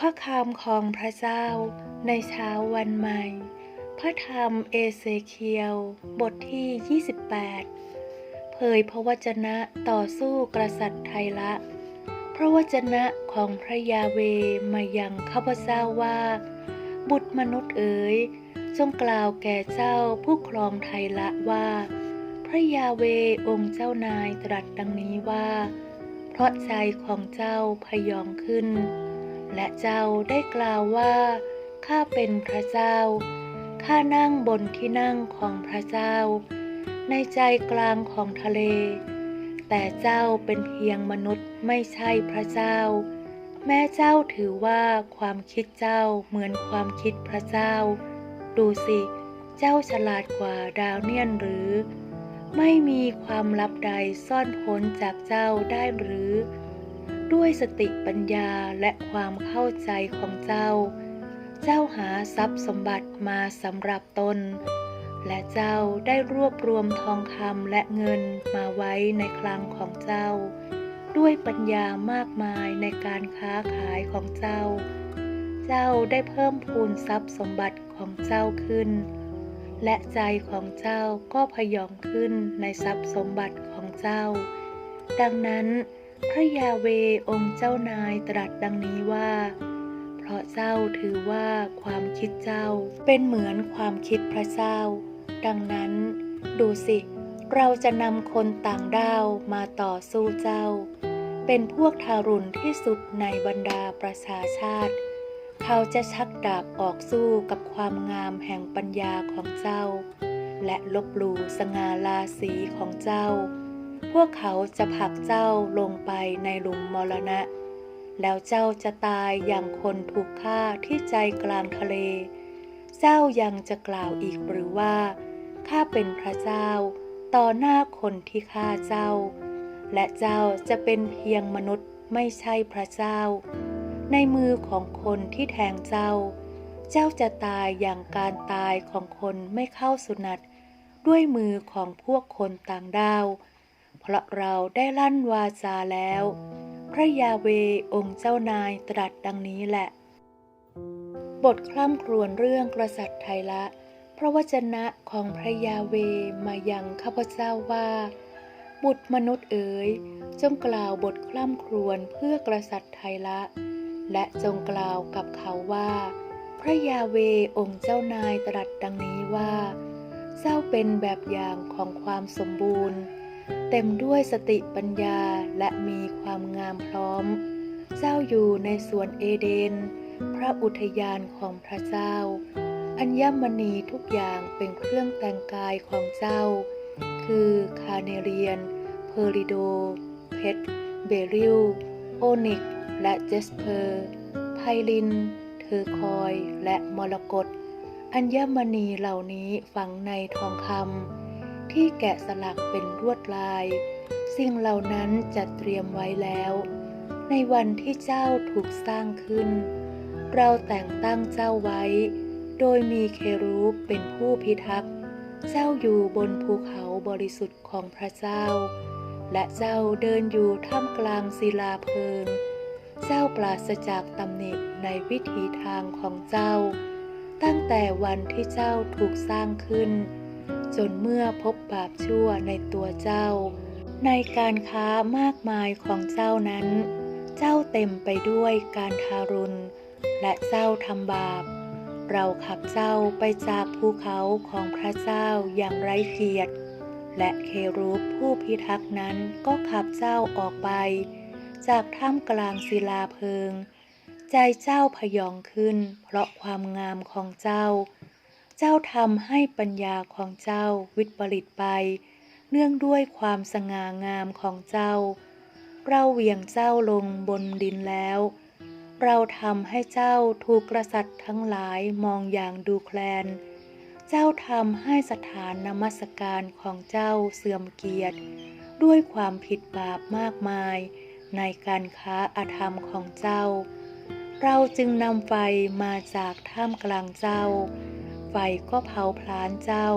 พระคำของพระเจ้าในเช้าวันใหม่ พระธรรมเอเซเคียว บทที่ 28 เผยพระวจนะต่อสู้กษัตริย์ไทยละ พระวจนะของพระยาเวมายังข้าพเจ้าว่า บุตรมนุษย์เอ๋ยจงกล่าวแก่เจ้าผู้ครองไทยละว่า พระยาเวองค์เจ้านายตรัสดังนี้ว่า เพราะใจของเจ้าพยองขึ้น และเจ้าได้กล่าวว่า ข้าเป็นพระเจ้า ข้านั่งบนที่นั่งของพระเจ้า ในใจกลางของทะเล แต่เจ้าเป็นเพียงมนุษย์ไม่ใช่พระเจ้า แม่เจ้าถือว่าความคิดเจ้าเหมือนความคิดพระเจ้า ดูสิ เจ้าฉลาดกว่าดาวเนียนหรือ ไม่มีความลับใดซ่อนพ้นจากเจ้าได้หรือ ด้วยสติปัญญาและความเข้าใจของเจ้า เจ้าหาทรัพย์สมบัติมาสำหรับตน และเจ้าได้รวบรวมทองคำและเงินมาไว้ในคลังของเจ้า ด้วยปัญญามากมายในการค้าขายของเจ้า เจ้าได้เพิ่มพูนทรัพย์สมบัติของเจ้าขึ้น และใจของเจ้าก็พยองขึ้นในทรัพย์สมบัติของเจ้า ดังนั้นพระยาเวองค์เจ้านายตรัสดังนี้ว่า เพราะเจ้าถือว่าความคิดเจ้าเป็นเหมือนความคิดพระเจ้า ดังนั้น ดูสิ เราจะนำคนต่างด้าวมาต่อสู้เจ้า เป็นพวกทารุณที่สุดในบรรดาประชาชาติ เขาจะชักดาบออกสู้กับความงามแห่งปัญญาของเจ้า และลบหลู่สง่าราศีของเจ้า พวกเขาจะผลักเจ้าลงไปในหลุมมรณะ แล้วเจ้าจะตายอย่างคนถูกฆ่าที่ใจกลางทะเล เจ้ายังจะกล่าวอีกหรือว่า ข้าเป็นพระเจ้า ต่อหน้าคนที่ฆ่าเจ้า และเจ้าจะเป็นเพียงมนุษย์ไม่ใช่พระเจ้า ในมือของคนที่แทงเจ้า เจ้าจะตายอย่างการตายของคนไม่เข้าสุนัตด้วยมือของพวกคนต่างดาว เพราะเราได้ลั่นวาจาแล้ว พระยาเวองค์เจ้านายตรัสดังนี้แหละ บทคล่ำครวญเรื่องกษัตริย์ไทยละ พระวจนะของพระยาเวมายังข้าพเจ้าว่า บุตรมนุษย์เอ๋ยจงกล่าวบทคล่ำครวญเพื่อกษัตริย์ไทยละ และจงกล่าวกับเขาว่า พระยาเวองค์เจ้านายตรัสดังนี้ว่า เจ้าเป็นแบบอย่างของความสมบูรณ์ เต็มด้วยสติปัญญาและมีความงามพร้อม เจ้าอยู่ในสวนเอเดน พระอุทยานของพระเจ้า อัญมณีทุกอย่างเป็นเครื่องแต่งกายของเจ้า คือคาเนเรียน เพอริโด เพชร เบริล โอนิก และเจสเพอร์ ไพลิน เทอร์คอย และมรกต อัญมณีเหล่านี้ฝังในทองคำที่แกะสลักเป็นลวดลาย สิ่งเหล่านั้นจัดเตรียมไว้แล้ว ในวันที่เจ้าถูกสร้างขึ้น เราแต่งตั้งเจ้าไว้ โดยมีเครูปเป็นผู้พิทักษ์ เจ้าอยู่บนภูเขาบริสุทธิ์ของพระเจ้าและเจ้าเดินอยู่ท่ามกลางศิลาเพลิง เจ้าปราศจากตำหนิในวิถีทางของเจ้า ตั้งแต่วันที่เจ้าถูกสร้างขึ้น จนเมื่อพบบาปชั่วในตัวเจ้า ในการค้ามากมายของเจ้านั้น เจ้าเต็มไปด้วยการทารุณ และเจ้าทำบาป เราขับเจ้าไปจากภูเขาของพระเจ้าอย่างไร้เกียรติ และเครูปผู้พิทักษ์นั้นก็ขับเจ้าออกไป จากท่ามกลางศิลาเพลิง ใจเจ้าพยองขึ้น เพราะความงามของเจ้า เจ้าทำให้ปัญญาของเจ้าวิปริตไป เนื่องด้วยความสง่างามของเจ้า เราเหวี่ยงเจ้าลงบนดินแล้ว เราทำให้เจ้าถูกกษัตถ์ทั้งหลายมองอย่างดูแคลนเจ้าทำให้สถานนมัสการของเจ้าเสื่อมเกียรติ ด้วยความผิดบาปมากมาย ในการค้าอาธรรมของเจ้า เราจึงนำไฟมาจากท่ามกลางเจ้า ไฟก็เผาพลานเจ้า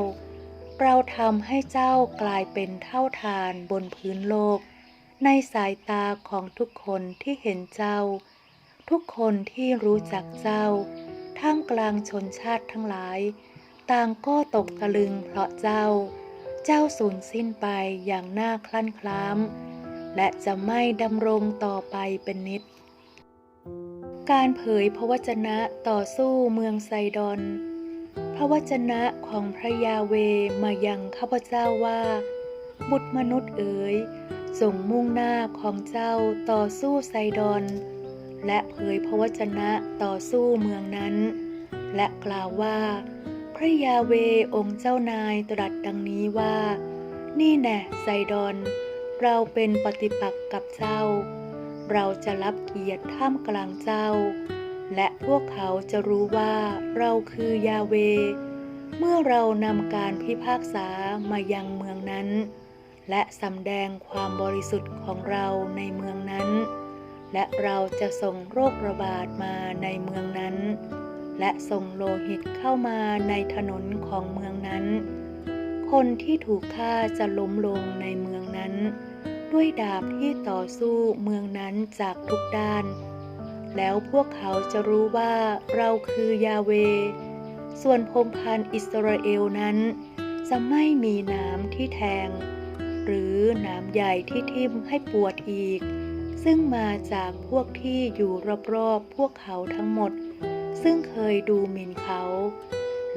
เราทำให้เจ้ากลายเป็นเท่าทานบนพื้นโลก ในสายตาของทุกคนที่เห็นเจ้า ทุกคนที่รู้จักเจ้า ท่ามกลางชนชาติทั้งหลาย ต่างก็ตกตะลึงเพราะเจ้า เจ้าสูญสิ้นไปอย่างน่าคลั่นคล้าม และจะไม่ดำรงต่อไปเป็นนิดการเผยพระวจนะต่อสู้เมืองไซดอน พระวจนะของพระยาเวมายังข้าพเจ้าว่า บุตรมนุษย์เอ๋ยจงมุ่งหน้าของเจ้าต่อสู้ไซดอน และเผยพระวจนะต่อสู้เมืองนั้น และกล่าวว่า พระยาเวองค์เจ้านายตรัสดังนี้ว่า นี่แน่ไซดอน เราเป็นปฏิปักษ์กับเจ้า เราจะรับเกียรติท่ามกลางเจ้า และพวกเขาจะรู้ว่าเราคือยาเว เมื่อเรานำการพิพากษามายังเมืองนั้น และสำแดงความบริสุทธิ์ของเราในเมืองนั้น และเราจะส่งโรคระบาดมาในเมืองนั้น และส่งโลหิตเข้ามาในถนนของเมืองนั้นคนที่ถูกฆ่าจะล้มลงในเมืองนั้น ด้วยดาบที่ต่อสู้เมืองนั้นจากทุกด้าน แล้วพวกเขาจะรู้ว่าเราคือยาเว ส่วนพงพันอิสราเอลนั้น จะไม่มีหน้ำที่แทง หรือหน้ำใหญ่ที่ทิ่มให้ปวดอีก ซึ่งมาจากพวกที่อยู่รอบๆพวกเขาทั้งหมด ซึ่งเคยดูหมิ่นเขา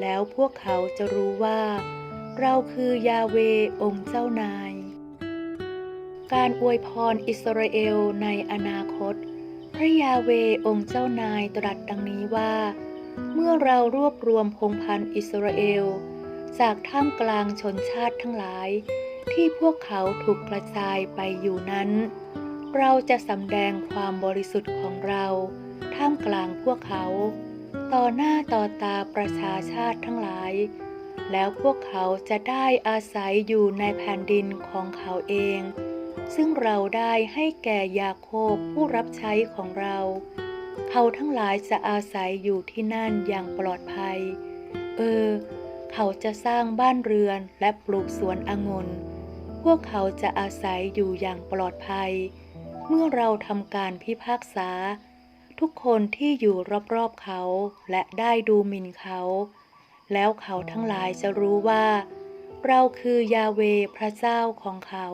แล้วพวกเขาจะรู้ว่า เราคือยาเวองค์เจ้านาย การอวยพรอิสราเอลในอนาคต พระยาเวองค์เจ้านายตรัสดังนี้ว่า เมื่อเรารวบรวมพงพันธ์อิสราเอล จากท่ามกลางชนชาติทั้งหลาย ที่พวกเขาถูกกระจายไปอยู่นั้น เราจะสำแดงความบริสุทธิ์ของเรา ท่ามกลางพวกเขา ต่อหน้าต่อตาประชาชาติทั้งหลายแล้วพวกเขาจะได้อาศัยอยู่ในแผ่นดินของเขาเอง ซึ่งเราได้ให้แก่ยาโคบผู้รับใช้ของเรา เขาทั้งหลายจะอาศัยอยู่ที่นั่นอย่างปลอดภัย เออ เขาจะสร้างบ้านเรือนและปลูกสวนองุ่นพวกเขาจะอาศัยอยู่อย่างปลอดภัย เมื่อเราทำการพิพากษา ทุกคนที่อยู่รอบๆเขาและได้ดูหมิ่นเขา แล้วเขาทั้งหลายจะรู้ว่า เราคือยาเวพระเจ้าของเขา